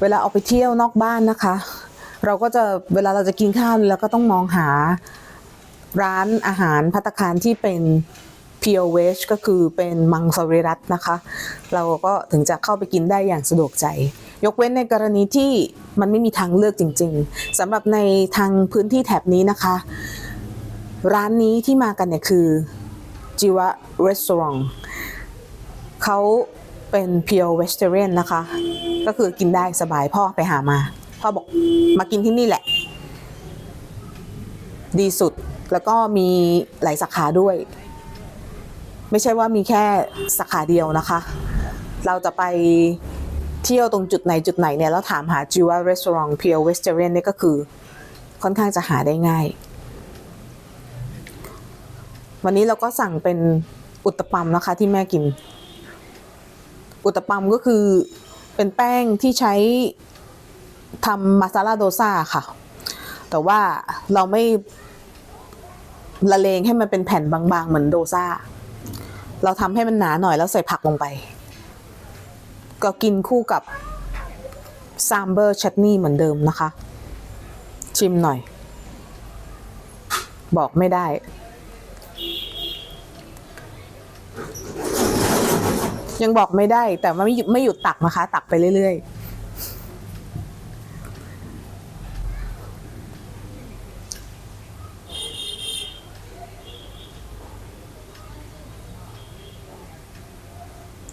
เวลาออกไปเที่ยวนอกบ้านนะคะ เราก็จะเวลาเราจะกินข้าวแล้วก็ต้องมองหาร้านอาหารพัตคารที่เป็น pure veg ก็คือเป็นมังสวิรัตนะคะ เราก็ถึงจะเข้าไปกินได้อย่างสะดวกใจ ยกเว้นในกรณีที่มันไม่มีทางเลือกจริง ๆสำหรับในทางพื้นที่แถบนี้นะคะ ร้านนี้ที่มากันเนี่ยคือจิวะรีสอร์ทเขา เป็น pure vegetarian นะคะ ก็คือกินได้สบายพ่อไปหามา พ่อบอกมากินที่นี่แหละ ดีสุดแล้วก็มีหลายสาขาด้วย ไม่ใช่ว่ามีแค่สาขาเดียวนะคะ เราจะไปเที่ยวตรงจุดไหนจุดไหนเนี่ยแล้วถามหาจิว a รีสอร์ท pure vegetarian เนี่ยก็คือค่อนข้างจะหาได้ง่าย วันนี้เราก็สั่งเป็นอุตตปัมนะคะที่แม่กิน อุตปัมก็คือเป็นแป้งที่ใช้ทำมาซาลาโดซาค่ะ แต่ว่าเราไม่ละเลงให้มันเป็นแผ่นบางๆ เหมือนโดซาเราทำให้มันหนาหน่อยแล้วใส่ผักลงไป ก็กินคู่กับซามเบอร์ชัตนี่เหมือนเดิมนะคะ ชิมหน่อย บอกไม่ได้ ยังบอกไม่ได้ แต่ไม่หยุดไม่หยุดตักนะคะ ตักไปเรื่อยๆ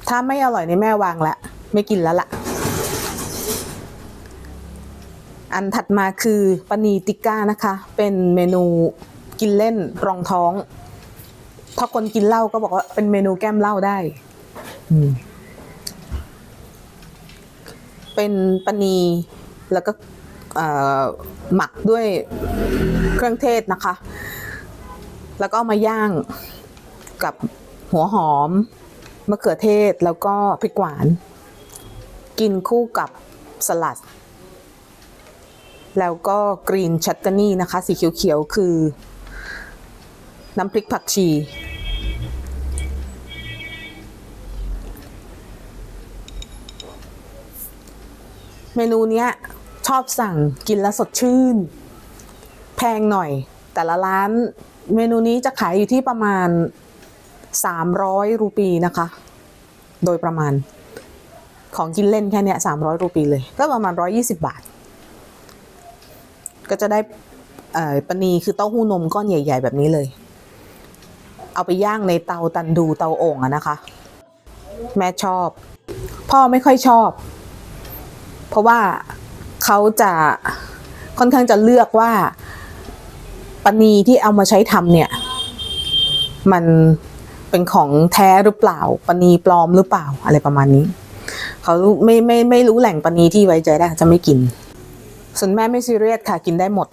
ถ้าไม่อร่อยนี่แม่วางละ ไม่กินแล้วละอันถัดมาคือปนีติก้านะคะ เป็นเมนูกินเล่นรองท้อง ถ้าคนกินเหล้าก็บอกว่าเป็นเมนูแก้มเหล้าได้ เป็นปนีแล้วก็หมักด้วยเครื่องเทศนะคะ แล้วก็มาย่างกับหัวหอม มะเขือเทศแล้วก็พริกหวาน กินคู่กับสลัด แล้วก็กรีนชัตเตอร์นี่นะคะ สีเขียวๆ คือ น้ำพริกผักชี เมนูเนี้ยชอบสั่งกินแล้วสดชื่น แพงหน่อย แต่ละร้านเมนูนี้จะขายอยู่ที่ประมาณ 300 รูปีนะคะ โดยประมาณของกินเล่นแค่เนี้ย300 รูปีเลย ก็ประมาณ 120 บาท ก็จะได้ปนีคือเต้าหู้นมก้อนใหญ่ ๆ แบบนี้เลย เอาไปย่างในเตาตันดูเตาโอ่งอะนะคะ แม่ชอบ พ่อไม่ค่อยชอบ เพราะว่าเขาจะค่อนข้างจะเลือกว่าปนีที่เอามาใช้ทำเนี่ย มันเป็นของแท้หรือเปล่าปนีปลอมหรือเปล่าอะไรประมาณนี้เขาไม่ไม่ไม่รู้แหล่งปนีที่ไว้ใจได้จะไม่กิน ส่วนแม่ไม่ซีเรียสค่ะกินได้หมด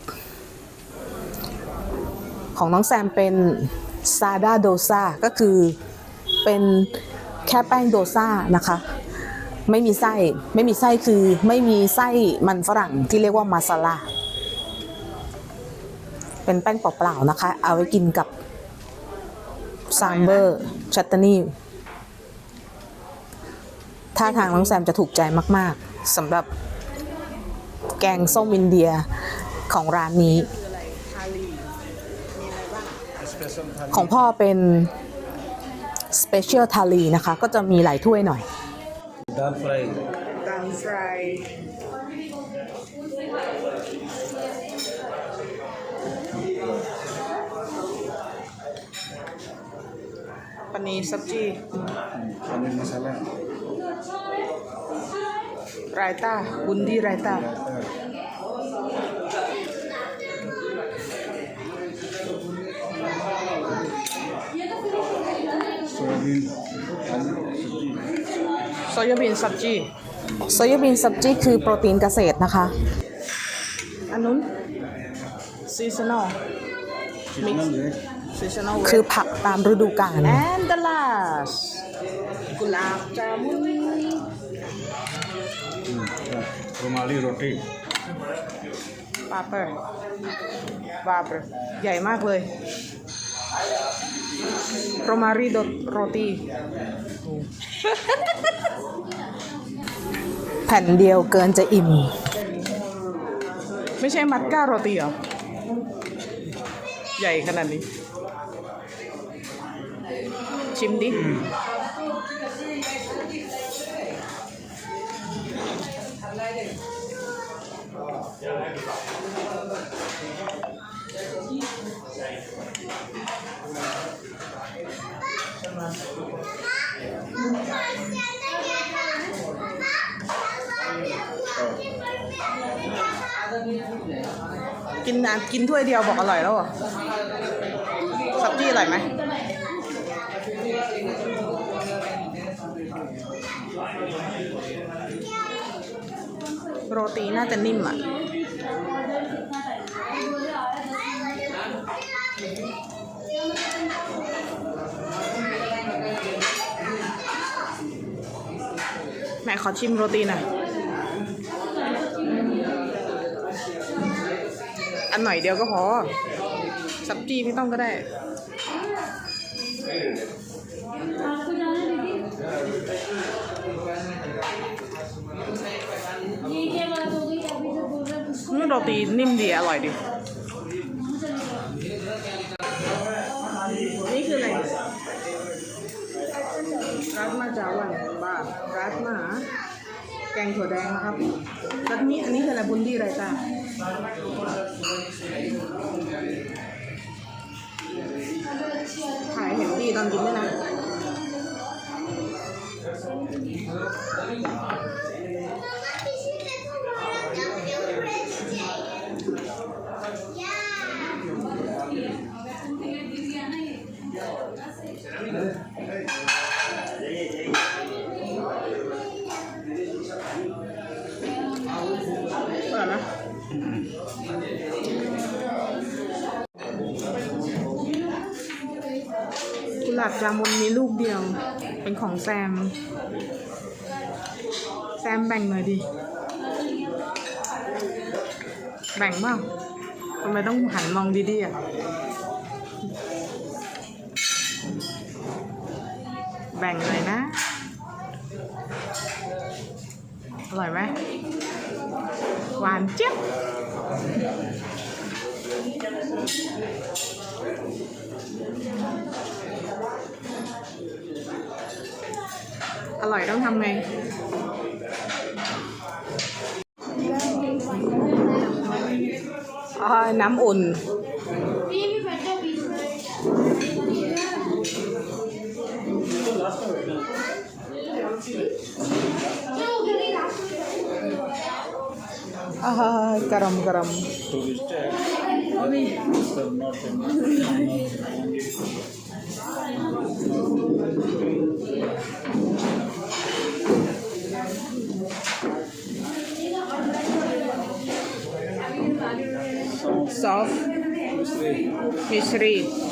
ของน้องแซมเป็นซาดาโดซาก็คือเป็นแค่แป้งโดซานะคะ ไม่มีไส้ ไม่มีไส้คือไม่มีไส้มันฝรั่งที่เรียกว่ามาซาลาเป็นแป้งเปล่าๆนะคะ เอาไว้กินกับซามเบอร์ชัตตานี่ท่าทางน้องแซมจะถูกใจมากๆสำหรับแกงส้มอินเดียของร้านนี้ ของพ่อเป็น Special t h a l i นะคะ ก็จะมีหลายถ้วยหน่อย dal fry dal fry paneer सब्जी paneer masala raita boondi raita soybean โซยาบีนซับจีโซยาบีนซับจีคือโปรตีนเกษตรนะคะ อันนู้นซีซันอลมิกซ์คือผักตามฤดูกาล and the last กุหลาบจามุนโรมาลีโรตีปาเปอร์ปาเปอร์ใหญ่มากเลยโรมารีโรตี แผ่นเดียวเกินจะอิ่ม ไม่ใช่มัดก้าโรตีเหรอ ใหญ่ขนาดนี้ ชิมดิ กินอะกินถ้วยเดียวบอกอร่อยแล้วเหรอสับจี้อร่อยไหมโรตีน่าจะนิ่มอะแม่ขอชิมโรตีหน่อย อันหน่อยเดียวก็พอสับจีพี่ต้องก็ได้นี่โรตีนิ่มดีอร่อยดี นี่คืออะไรรัดมาจาวันบ้ารัดมาแกงถั่วแดงนะครับแล้วนี่อันนี้คืออะไรบุนดี้อะไรจ้าายเลาบจามุนมีลูกเดียว เป็นของแซม แซมแบ่งหน่อยดิ แบ่งบ้างทำไมต้องหันมองดีๆอะ แบ่งเลยนะ อร่อยไหมหวานเจี๊ยบ อร่อยต้องทำไงอ่าน้ำอุ่น ये भी of history.